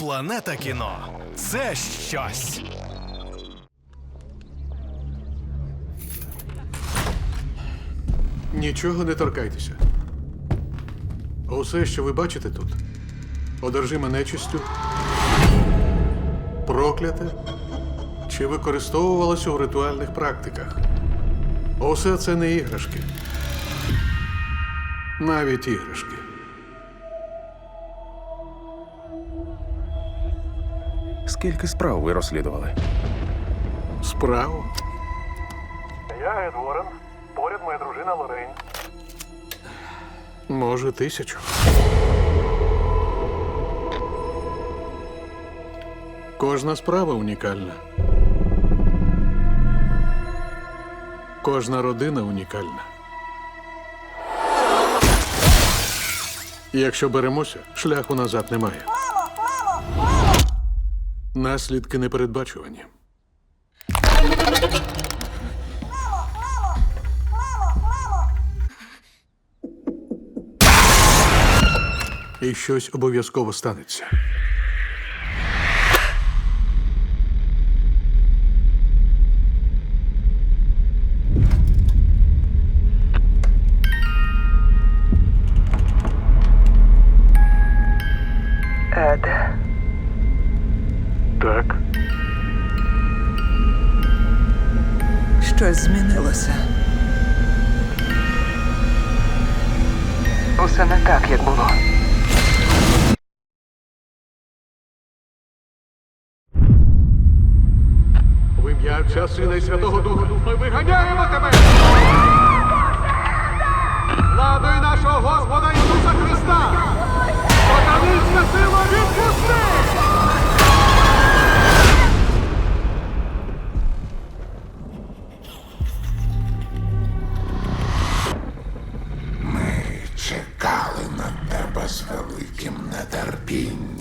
Планета кіно це щось. Нічого не торкайтеся. Усе, що ви бачите тут, одержиме нечистю, прокляте чи використовувалося у ритуальних практиках. Усе це не іграшки. Навіть іграшки. Скільки справ ви розслідували? Справу. Я Ед Уоррен. Поряд моя дружина Лорейн. Може, тисячу. Кожна справа унікальна. Кожна родина унікальна. Якщо беремося, шляху назад немає. Наслідки непередбачувані. І щось обов'язково станеться. Ед, Так. щось змінилося. Усе не так, як було. В ім'я Отця Сина і Святого Духа ми виганяємо тебе! Великим нетерпінням.